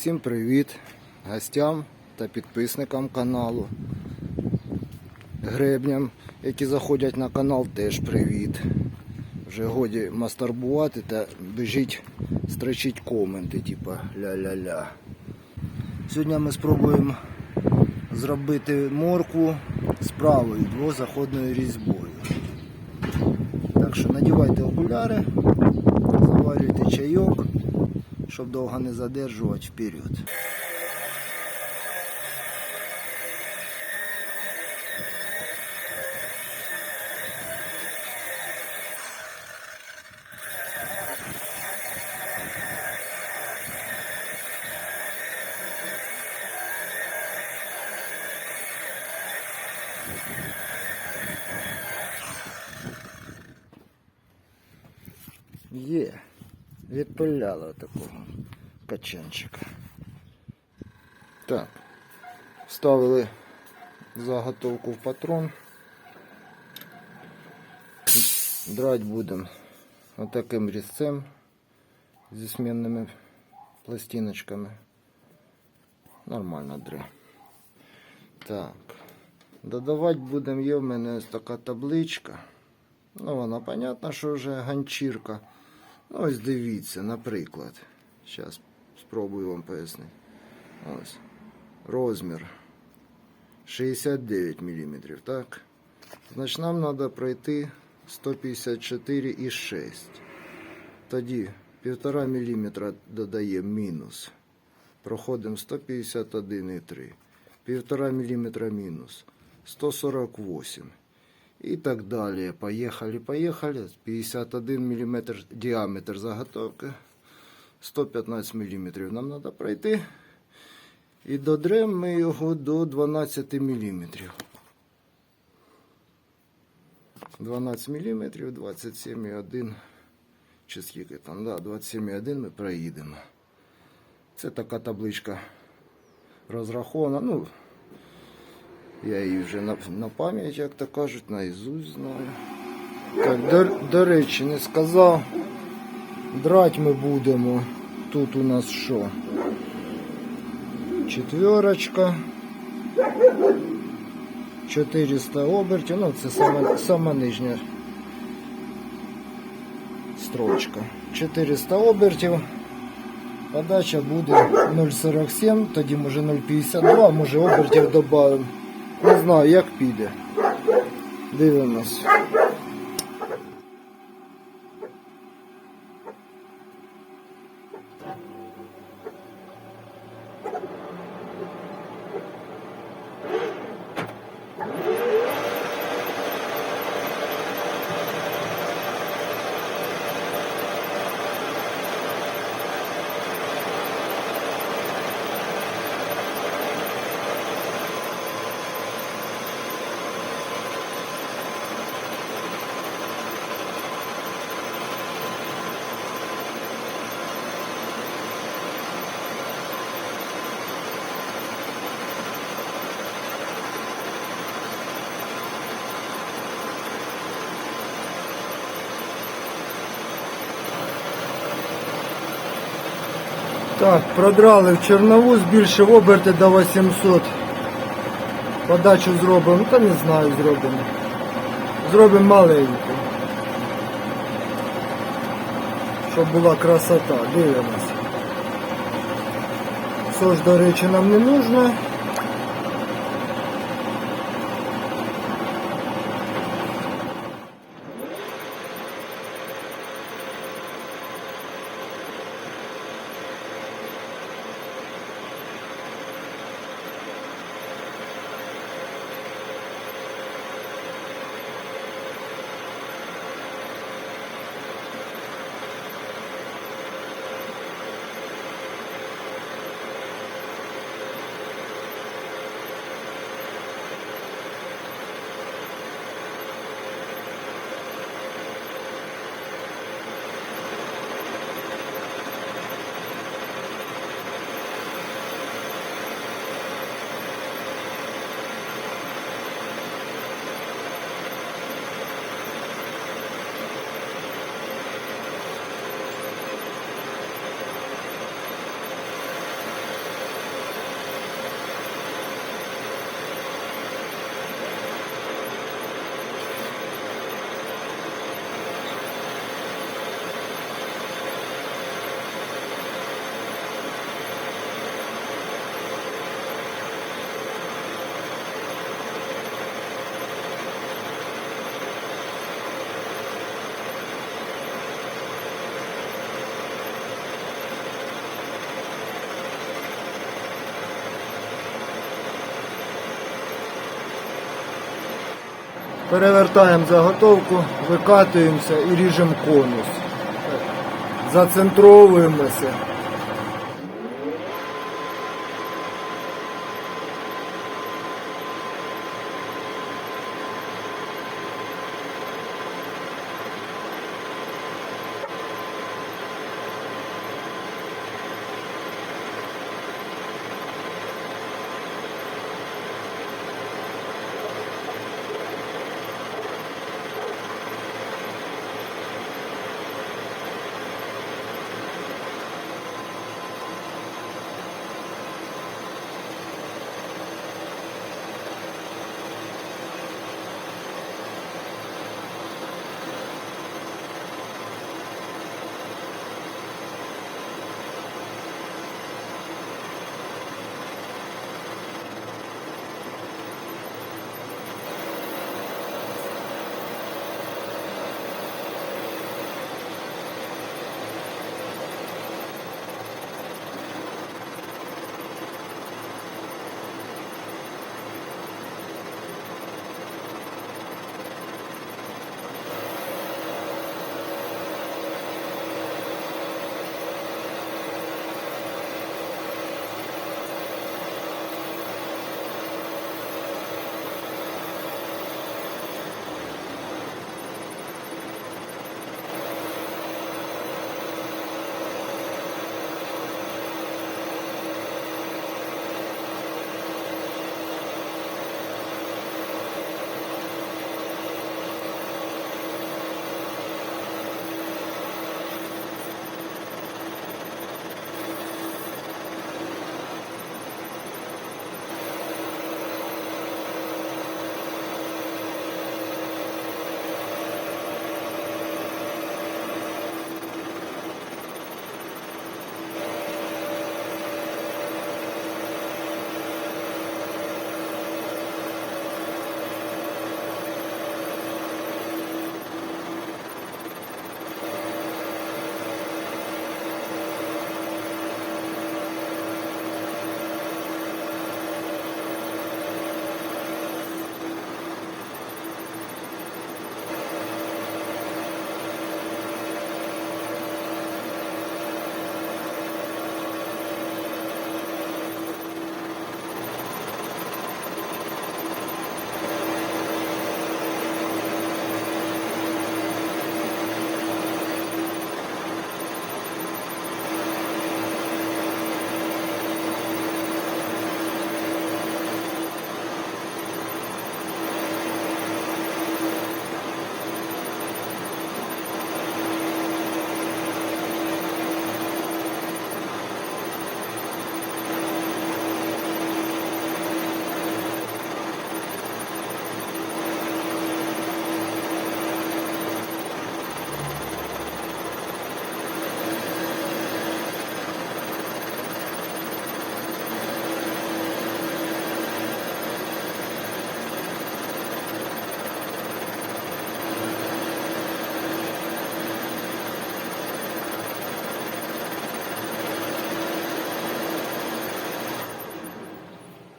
Всім привіт гостям та підписникам каналу. Гребням, які заходять на канал, теж привіт. Вже годі мастурбувати та біжіть строчить коменти, типа ля-ля-ля. Сьогодні ми спробуємо зробити морку з правою двозаходною різьбою. Так що надівайте окуляри, заварюйте чайок, щоб довго не задержувати вперед. Є, відпиляла такого качанчика. Так, вставили заготовку в патрон. Драть будемо отаким різцем зі змінними пластиночками. Нормально дре. Так. Додавати будемо, є в мене ось така табличка. Ну, вона, понятно, що вже ганчірка. Ну, ось дивіться, наприклад. Зараз спробую вам пояснити. Ось. Розмір 69 мм, так? Значить, нам треба пройти 154,6. Тоді 1,5 мм додаємо мінус. Проходимо 151,3. 1,5 мм мінус. 148. І так далі. Поїхали, поїхали. 51 мм діаметр заготовки. 115 мм нам треба пройти. І додремо ми його до 12 мм. 12 мм, 27,1 чи скільки там, да, 27,1 ми проїдемо. Це така табличка розрахована. Ну, я її вже на, на пам'ять, як то кажуть, наізусть знаю. Так, до, до речі, не сказав. Драть ми будемо. Тут у нас що? Четверочка. 400 обертів. Ну, це сама, сама нижня строчка. 400 обертів. Подача буде 0,47, тоді може 0,52, може обертів додаємо. Не знаю, як піде. Дивимось. Так, продрали в Чорнову, збільшив оберти до 800. Подачу зробимо, та не знаю, зробимо. Зробимо маленьку. Щоб була красота, дивимось. ж, до речі, нам не нужно. Перевертаємо заготовку, викатуємося і ріжемо конус. Зацентровуємося.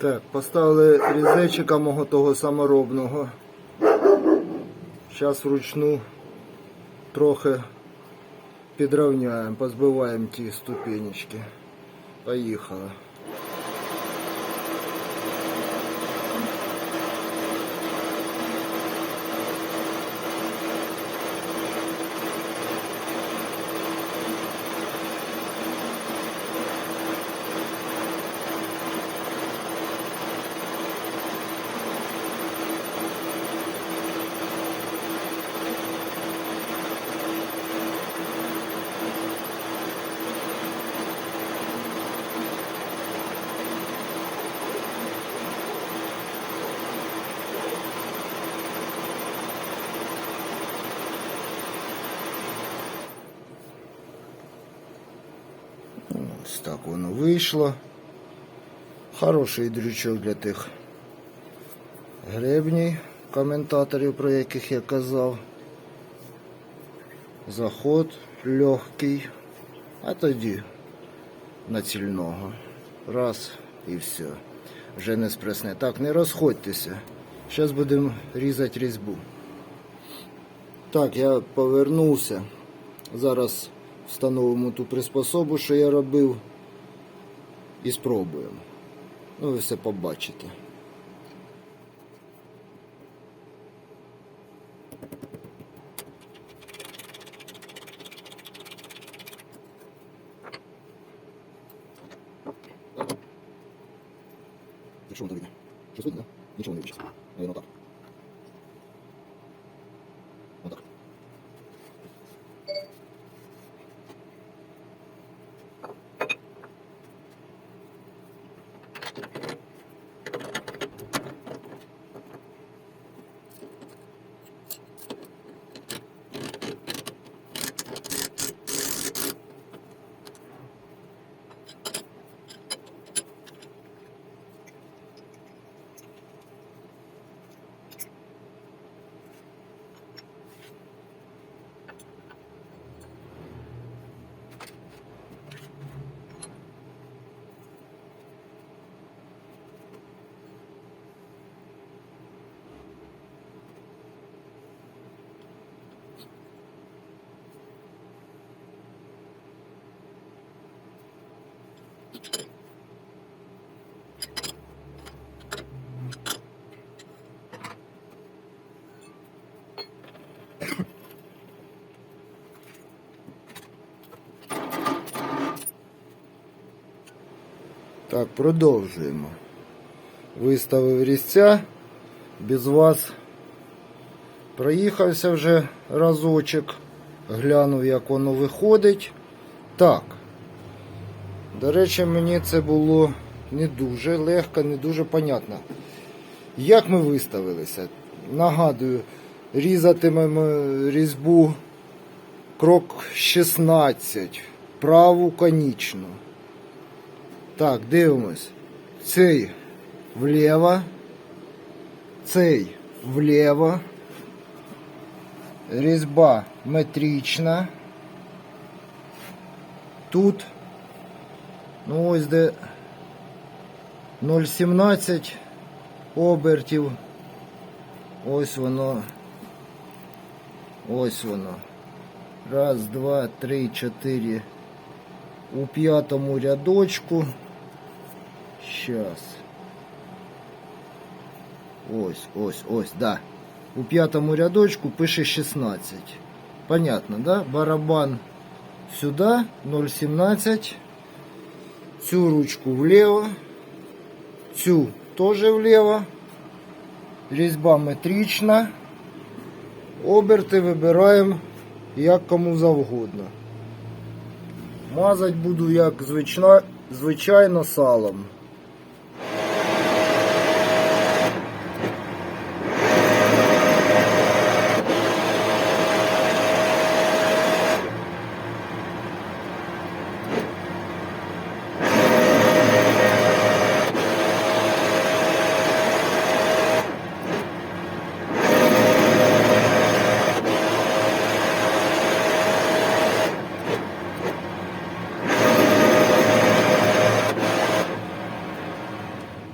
Так, поставили різечика мого того саморобного. Зараз вручну трохи підрівняємо, позбиваємо ті ступенечки. Поїхали. Ось так воно вийшло. Хороший дрючок для тих гребнів, коментаторів, про яких я казав. Заход легкий, а тоді на цільного. Раз і все. Вже не спресне. Так, не розходьтеся. Зараз будемо різати різьбу. Так, я повернувся. Зараз встановимо ту приспособу, що я робив, і спробуємо. Ну, ви все побачите. Що воно видно? Щось видно, да? Нічого не видно зараз. Наверное, так. Вот так. Так, продовжуємо. Виставив різця, без вас проїхався вже разочок, глянув, як воно виходить. Так. До речі, мені це було не дуже легко, не дуже понятно. Як ми виставилися? Нагадую, різатимемо різьбу крок 16, праву конічну. Так, дивимось. Цей вліво. Цей вліво. Різьба метрична. Тут. Ну ось де 0,17 обертів. Ось воно. Ось воно. Раз, два, три, чотири. У п'ятому рядочку. Щас. Ось, ось, ось, да. У п'ятому рядочку пише 16. Понятно, да? Барабан сюди 0,17. Цю ручку вліво. Цю теж вліво. Різьба метрична. Оберти вибираємо як кому завгодно. Мазать буду як звична, звичайно салом.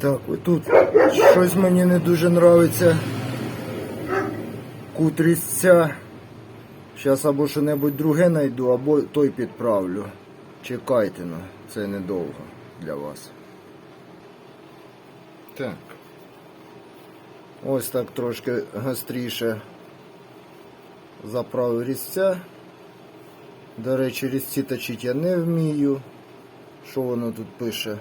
Так, тут щось мені не дуже нравиться. Кут різця. Зараз або що-небудь друге знайду, або той підправлю. Чекайте, ну, це недовго для вас. Так. Ось так трошки гостріше заправив різця. До речі, різці точити я не вмію. Що воно тут пише?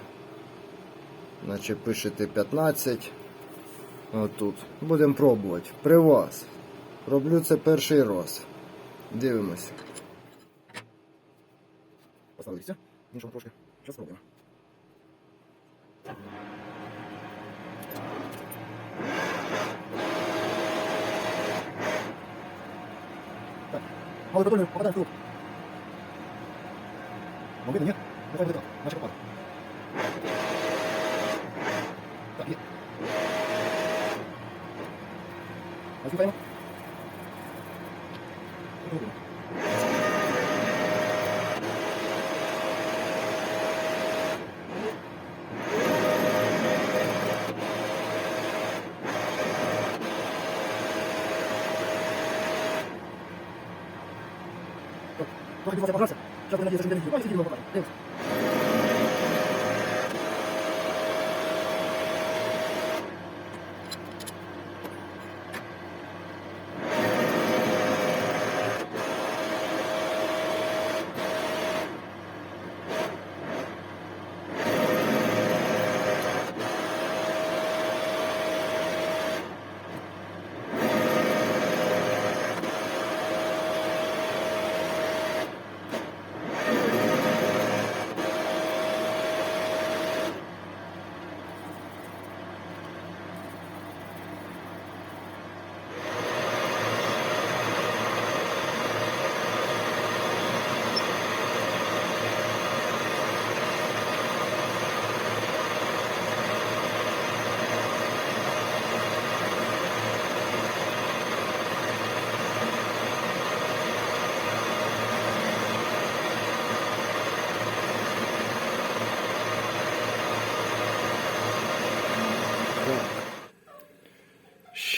Наче пишете 15. Отут. Будемо пробувати. При вас. Роблю це перший раз. Дивимося. Поставилися. Іншого трошки. Зараз спробуємо. Так. Прикольно, попадаем в круг. Ну, видно, нет? Ну, хоть так. Начал. Послухаємо. Трохи, будь ласка, погрався. Зараз ми надіємося, що не відбувається,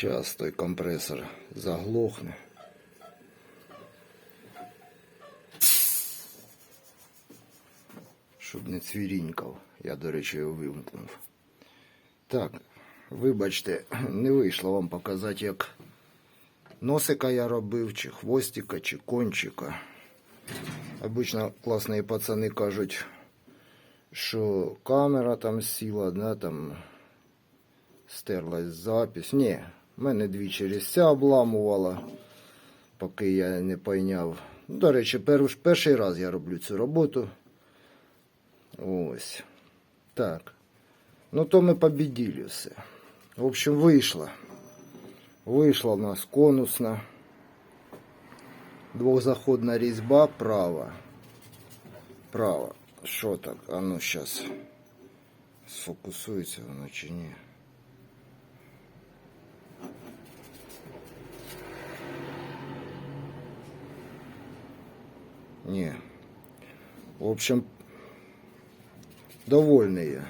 Щас той компресор заглохне. Щоб не цвірінькав. Я, до речі, його вимкнув. Так, вибачте, не вийшло вам показати, як носика я робив, чи хвостика, чи кончика. Обично класні пацани кажуть, що камера там сіла, да, там стерлась запись. Ні, мене двічі різця обламувала, поки я не пойняв. До речі, пер, перший раз я роблю цю роботу. Ось. Так. Ну то ми победили все. В общем, вийшло. Вийшла в нас конусна. Двохзаходна різьба права. Права. Що так? А ну зараз. Сфокусується воно чи ні? Ні. В общем, довольний я.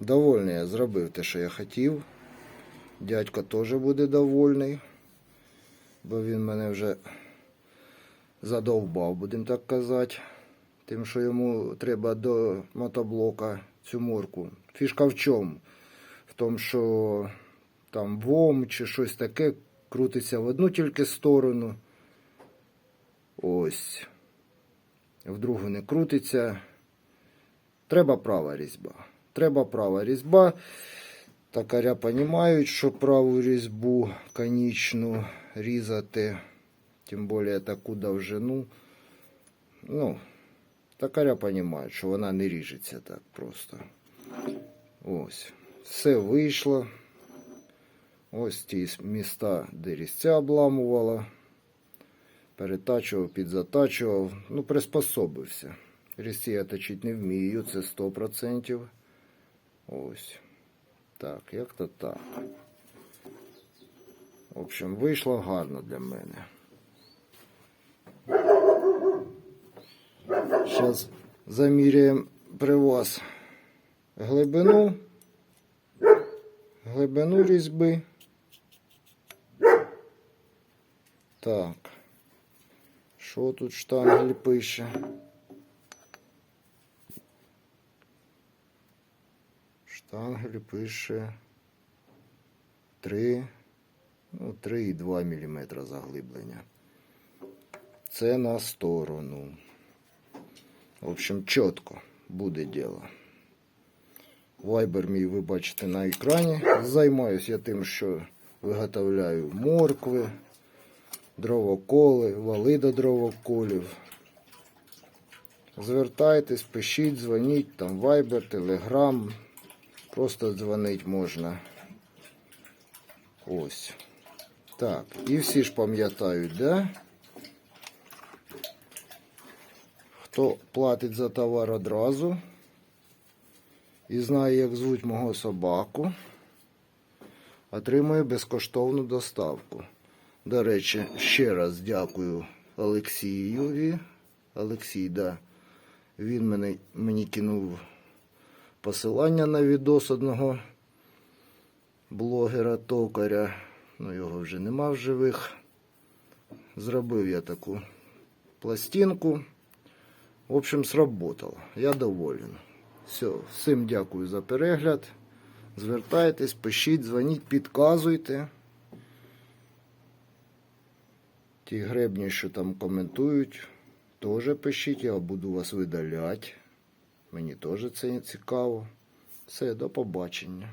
Довольний я зробив те, що я хотів. Дядько теж буде довольний, бо він мене вже задовбав, будемо так казати. Тим, що йому треба до мотоблока цю морку. Фішка в чому? В тому, що там ВОМ чи щось таке крутиться в одну тільки сторону. Ось. В другу не крутиться. Треба права різьба. Треба права різьба. Токаря розуміють, що праву різьбу конічну різати, тим більше таку довжину. Ну, токаря розуміють, що вона не ріжеться так просто. Ось. Все вийшло. Ось ті міста, де різця обламувала. Перетачував, підзатачував. Ну, приспособився. Різці я точити не вмію, це 100%. Ось. Так, як то так. В общем, вийшло гарно для мене. Зараз заміряємо при вас глибину. Глибину різьби. Так. Що тут штангель пише? Штангель пише 3, ну, 3,2 мм заглиблення. Це на сторону. В общем, чітко буде діло. Вайбер мій ви бачите на екрані. Займаюся я тим, що виготовляю моркви, дровоколи, вали до дровоколів. Звертайтесь, пишіть, дзвоніть, там Viber, Telegram. Просто дзвонить можна. Ось. Так, і всі ж пам'ятають, да? Хто платить за товар одразу і знає, як звуть мого собаку, отримує безкоштовну доставку. До речі, ще раз дякую Олексієві. Олексій, да. Він мене, мені кинув посилання на відос одного блогера токаря. Ну, його вже нема в живих. Зробив я таку пластинку. В общем, сработало. Я доволен. Все, всім дякую за перегляд. Звертайтесь, пишіть, дзвоніть, підказуйте. Ті гребні, що там коментують, теж пишіть, я буду вас видаляти. Мені теж це цікаво. Все, до побачення.